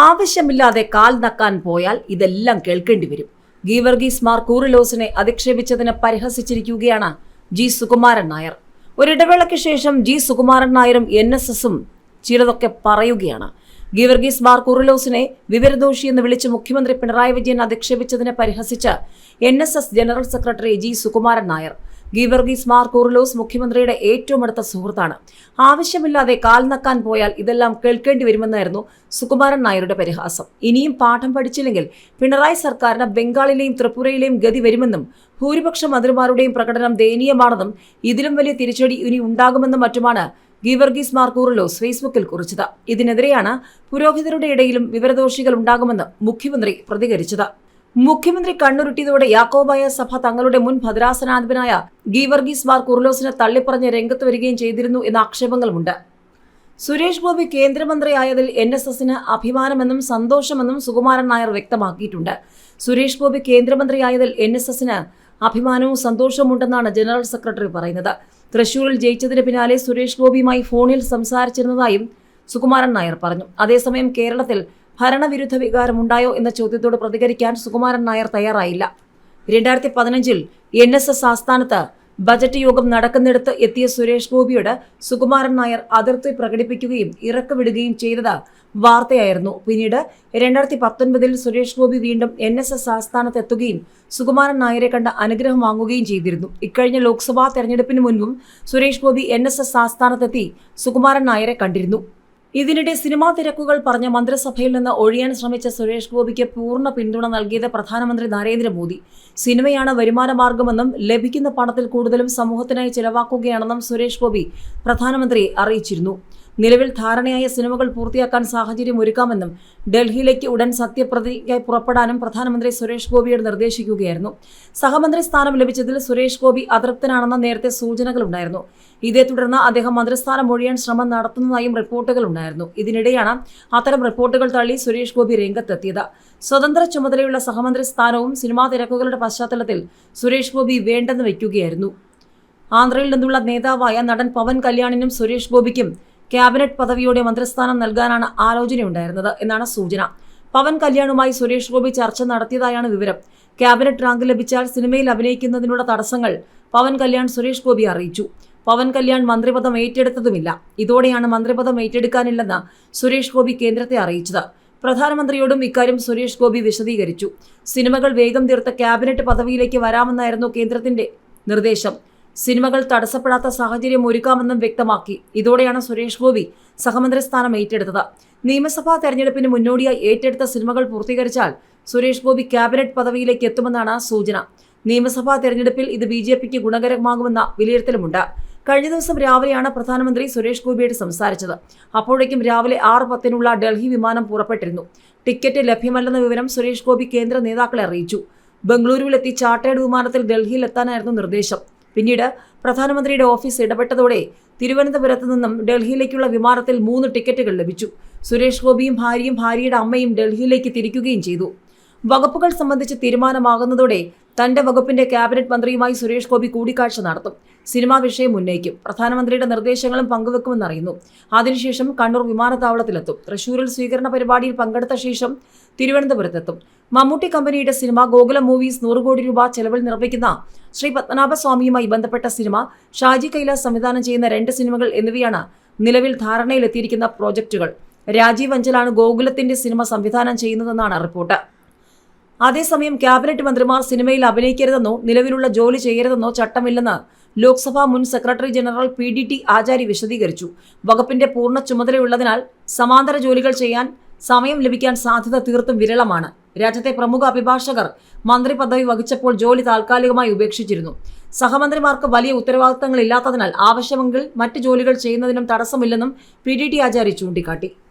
ആവശ്യമില്ലാതെ കാൽ നക്കാൻ പോയാൽ ഇതെല്ലാം കേൾക്കേണ്ടി വരും. ഗീവർഗീസ് മാർ കൂറിലോസിനെ അധിക്ഷേപിച്ചതിന് പരിഹസിച്ചിരിക്കുകയാണ് ജി സുകുമാരൻ നായർ. ഒരിടവേളയ്ക്ക് ശേഷം ജി സുകുമാരൻ നായരും എൻ എസ് എസും ചിലതൊക്കെ പറയുകയാണ്. ഗീവർഗീസ് മാർ കുറിലോസിനെ വിവരദോഷി എന്ന് വിളിച്ച് മുഖ്യമന്ത്രി പിണറായി വിജയൻ അധിക്ഷേപിച്ചതിനെ പരിഹസിച്ച് N S S general secretary G Sukumaran Nair Geevarghese Mar Coorilos മുഖ്യമന്ത്രിയുടെ ഏറ്റവും അടുത്ത സുഹൃത്താണ്. ആവശ്യമില്ലാതെ കാൽനക്കാൻ പോയാൽ ഇതെല്ലാം കേൾക്കേണ്ടി വരുമെന്നായിരുന്നു സുകുമാരൻ നായരുടെ പരിഹാസം. ഇനിയും പാഠം പഠിച്ചില്ലെങ്കിൽ പിണറായി സർക്കാരിന് ബംഗാളിലെയും ത്രിപുരയിലെയും ഗതി വരുമെന്നും ഭൂരിപക്ഷ മന്ത്രിമാരുടെയും പ്രകടനം ദയനീയമാണെന്നും ഇതിലും വലിയ തിരിച്ചടി ഇനി ഉണ്ടാകുമെന്നും മറ്റുമാണ് ഗീവർഗീസ് മാർ കൂറലോസ് ഫേസ്ബുക്കിൽ കുറിച്ചത്. ഇതിനെതിരെയാണ് പുരോഹിതരുടെ ഇടയിലും വിവരദോഷികൾ ഉണ്ടാകുമെന്ന് മുഖ്യമന്ത്രി പ്രതികരിച്ചത്. മുഖ്യമന്ത്രി കണ്ണുരുട്ടിയതോടെ യാക്കോബായ സഭ തങ്ങളുടെ മുൻ ഭദ്രാസനാധിപനായ ഗീവർഗീസ് മാർ കുർലോസിനെ തള്ളിപ്പറഞ്ഞ് രംഗത്ത് വരികയും ചെയ്തിരുന്നു എന്ന ആക്ഷേപങ്ങളുമുണ്ട്. സുരേഷ് ഗോപി കേന്ദ്രമന്ത്രിയായതിൽ എൻ എസ് എസിന് അഭിമാനമെന്നും സന്തോഷമെന്നും സുകുമാരൻ നായർ വ്യക്തമാക്കിയിട്ടുണ്ട്. സുരേഷ് ഗോപി കേന്ദ്രമന്ത്രിയായതിൽ എൻ എസ് എസിന് അഭിമാനവും സന്തോഷവുമുണ്ടെന്നാണ് ജനറൽ സെക്രട്ടറി പറയുന്നത്. തൃശൂരിൽ ജയിച്ചതിന് പിന്നാലെ സുരേഷ് ഗോപിയുമായി ഫോണിൽ സംസാരിച്ചിരുന്നതായും സുകുമാരൻ നായർ പറഞ്ഞു. അതേസമയം കേരളത്തിൽ ഭരണവിരുദ്ധ വികാരമുണ്ടായോ എന്ന ചോദ്യത്തോട് പ്രതികരിക്കാൻ സുകുമാരൻ നായർ തയ്യാറായില്ല. രണ്ടായിരത്തി പതിനഞ്ചിൽ എൻ എസ് എസ് ആസ്ഥാനത്ത് ബജറ്റ് യോഗം നടക്കുന്നിടത്ത് എത്തിയ സുരേഷ് ഗോപിയോട് സുകുമാരൻ നായർ അതിർത്തി പ്രകടിപ്പിക്കുകയും ഇറക്കുവിടുകയും ചെയ്തത് വാർത്തയായിരുന്നു. പിന്നീട് രണ്ടായിരത്തി പത്തൊൻപതിൽ സുരേഷ് ഗോപി വീണ്ടും എൻ എസ് എസ് ആസ്ഥാനത്ത് എത്തുകയും സുകുമാരൻ നായരെ കണ്ട് അനുഗ്രഹം വാങ്ങുകയും ചെയ്തിരുന്നു. ഇക്കഴിഞ്ഞ ലോക്സഭാ തെരഞ്ഞെടുപ്പിന് മുൻപും Suresh Gopi N S S ആസ്ഥാനത്തെത്തി Sukumaran നായരെ കണ്ടിരുന്നു. ഇതിനിടെ സിനിമാ തിരക്കുകൾ പറഞ്ഞ മന്ത്രിസഭയിൽ നിന്ന് ഒഴിയാൻ ശ്രമിച്ച സുരേഷ് ഗോപിക്ക് പൂർണ പിന്തുണ നൽകിയത് പ്രധാനമന്ത്രി നരേന്ദ്രമോദി. സിനിമയാണ് വരുമാന മാർഗമെന്നും ലഭിക്കുന്ന പണത്തിൽ കൂടുതലും സമൂഹത്തിനായി ചെലവാക്കുകയാണെന്നും സുരേഷ് ഗോപി പ്രധാനമന്ത്രിയെ അറിയിച്ചിരുന്നു. നിലവിൽ ധാരണയായ സിനിമകൾ പൂർത്തിയാക്കാൻ സാഹചര്യം ഒരുക്കാമെന്നും ഡൽഹിയിലേക്ക് ഉടൻ സത്യപ്രതിജ്ഞ പുറപ്പെടാനും പ്രധാനമന്ത്രി സുരേഷ് ഗോപിയോട് നിർദ്ദേശിക്കുകയായിരുന്നു. സഹമന്ത്രി സ്ഥാനം ലഭിച്ചതിൽ സുരേഷ് ഗോപി അതൃപ്തനാണെന്ന നേരത്തെ സൂചനകളുണ്ടായിരുന്നു. ഇതേ തുടർന്ന് അദ്ദേഹം മന്ത്രിസ്ഥാനം ഒഴിയാൻ ശ്രമം നടത്തുന്നതായും റിപ്പോർട്ടുകളുണ്ടായിരുന്നു ഇതിനിടെയാണ് അത്തരം റിപ്പോർട്ടുകൾ തള്ളി സുരേഷ് ഗോപി രംഗത്തെത്തിയത്. സ്വതന്ത്ര ചുമതലയുള്ള സഹമന്ത്രി സ്ഥാനവും സിനിമാ തിരക്കുകളുടെ പശ്ചാത്തലത്തിൽ സുരേഷ് ഗോപി വേണ്ടെന്ന് വയ്ക്കുകയായിരുന്നു. ആന്ധ്രയിൽ നിന്നുള്ള നേതാവായ നടൻ പവൻ കല്യാണിനും സുരേഷ് ഗോപിക്കും ക്യാബിനറ്റ് പദവിയോടെ മന്ത്രിസ്ഥാനം നൽകാനാണ് ആലോചനയുണ്ടായിരുന്നത് എന്നാണ് സൂചന. പവൻ കല്യാണുമായി സുരേഷ് ഗോപി ചർച്ച നടത്തിയതായാണ് വിവരം. ക്യാബിനറ്റ് റാങ്ക് ലഭിച്ചാൽ സിനിമയിൽ അഭിനയിക്കുന്നതിനുള്ള തടസ്സങ്ങൾ പവൻ കല്യാൺ സുരേഷ് ഗോപി അറിയിച്ചു. പവൻ കല്യാൺ മന്ത്രിപദം ഏറ്റെടുത്തതുമില്ല. ഇതോടെയാണ് മന്ത്രിപദം ഏറ്റെടുക്കാനില്ലെന്ന് സുരേഷ് ഗോപി കേന്ദ്രത്തെ അറിയിച്ചത്. പ്രധാനമന്ത്രിയോടും ഇക്കാര്യം സുരേഷ് ഗോപി വിശദീകരിച്ചു. സിനിമകൾ വേഗം തീർത്ത് ക്യാബിനറ്റ് പദവിയിലേക്ക് വരാമെന്നായിരുന്നു കേന്ദ്രത്തിന്റെ നിർദ്ദേശം. സിനിമകൾ തടസ്സപ്പെടാത്ത സാഹചര്യം ഒരുക്കാമെന്നും വ്യക്തമാക്കി. ഇതോടെയാണ് സുരേഷ് ഗോപി സഹമന്ത്രി സ്ഥാനം ഏറ്റെടുത്തത്. നിയമസഭാ തെരഞ്ഞെടുപ്പിന് മുന്നോടിയായി ഏറ്റെടുത്ത സിനിമകൾ പൂർത്തീകരിച്ചാൽ സുരേഷ് ഗോപി ക്യാബിനറ്റ് പദവിയിലേക്ക് എത്തുമെന്നാണ് സൂചന. നിയമസഭാ തെരഞ്ഞെടുപ്പിൽ ഇത് ബി ജെ പിക്ക് ഗുണകരമാകുമെന്ന വിലയിരുത്തലുമുണ്ട്. കഴിഞ്ഞ ദിവസം രാവിലെയാണ് പ്രധാനമന്ത്രി സുരേഷ് ഗോപിയോട് സംസാരിച്ചത്. അപ്പോഴേക്കും രാവിലെ ആറ് പത്തിനുള്ള ഡൽഹി വിമാനം പുറപ്പെട്ടിരുന്നു. ടിക്കറ്റ് ലഭ്യമല്ലെന്ന വിവരം സുരേഷ് ഗോപി കേന്ദ്ര നേതാക്കളെ അറിയിച്ചു. ബംഗളൂരുവിലെത്തി ചാർട്ടേഡ് വിമാനത്തിൽ ഡൽഹിയിൽ എത്താനായിരുന്നു നിർദ്ദേശം. പിന്നീട് പ്രധാനമന്ത്രിയുടെ ഓഫീസ് ഇടപെട്ടതോടെ തിരുവനന്തപുരത്ത് നിന്നും ഡൽഹിയിലേക്കുള്ള വിമാനത്തിൽ മൂന്ന് ടിക്കറ്റുകൾ ലഭിച്ചു. സുരേഷ് ഗോപിയും ഭാര്യയും ഭാര്യയുടെ അമ്മയും ഡൽഹിയിലേക്ക് തിരിക്കുകയും ചെയ്തു. വകുപ്പുകൾ സംബന്ധിച്ച് തീരുമാനമാകുന്നതോടെ തന്റെ വകുപ്പിന്റെ ക്യാബിനറ്റ് മന്ത്രിയുമായി സുരേഷ് ഗോപി കൂടിക്കാഴ്ച നടത്തും. സിനിമാ വിഷയം ഉന്നയിക്കും. പ്രധാനമന്ത്രിയുടെ നിർദ്ദേശങ്ങളും പങ്കുവെക്കുമെന്നറിയുന്നു അതിനുശേഷം കണ്ണൂർ വിമാനത്താവളത്തിലെത്തും. തൃശൂരിൽ സ്വീകരണ പരിപാടിയിൽ പങ്കെടുത്ത ശേഷം തിരുവനന്തപുരത്തെത്തും. മമ്മൂട്ടി കമ്പനിയുടെ സിനിമ ഗോകുലം മൂവീസ് നൂറ് കോടി രൂപ ചെലവിൽ നിർമ്മിക്കുന്ന ശ്രീ പത്മനാഭസ്വാമിയുമായി ബന്ധപ്പെട്ട സിനിമ ഷാജി കൈലാസ് സംവിധാനം ചെയ്യുന്ന രണ്ട് സിനിമകൾ എന്നിവയാണ് നിലവിൽ ധാരണയിലെത്തിയിരിക്കുന്ന പ്രോജക്റ്റുകൾ രാജീവ് അഞ്ചലാണ് ഗോകുലത്തിന്റെ സിനിമ സംവിധാനം ചെയ്യുന്നതെന്നാണ് റിപ്പോർട്ട്. അതേസമയം ക്യാബിനറ്റ് മന്ത്രിമാർ സിനിമയിൽ അഭിനയിക്കരുതെന്നോ നിലവിലുള്ള ജോലി ചെയ്യരുതെന്നോ ചട്ടമില്ലെന്ന് ലോക്സഭാ മുൻ secretary general P D T Achari വിശദീകരിച്ചു. വകുപ്പിന്റെ പൂർണ ചുമതലയുള്ളതിനാൽ സമാന്തര ജോലികൾ ചെയ്യാൻ സമയം ലഭിക്കാൻ സാധ്യത തീർത്തും വിരളമാണ്. രാജ്യത്തെ പ്രമുഖ അഭിഭാഷകർ മന്ത്രി പദവി വഹിച്ചപ്പോൾ ജോലി താൽക്കാലികമായി ഉപേക്ഷിച്ചിരുന്നു. സഹമന്ത്രിമാർക്ക് വലിയ ഉത്തരവാദിത്തങ്ങൾ ഇല്ലാത്തതിനാൽ ആവശ്യമെങ്കിൽ മറ്റ് ജോലികൾ ചെയ്യുന്നതിനും തടസ്സമില്ലെന്നും പി ഡി ടി ആചാരി ചൂണ്ടിക്കാട്ടി.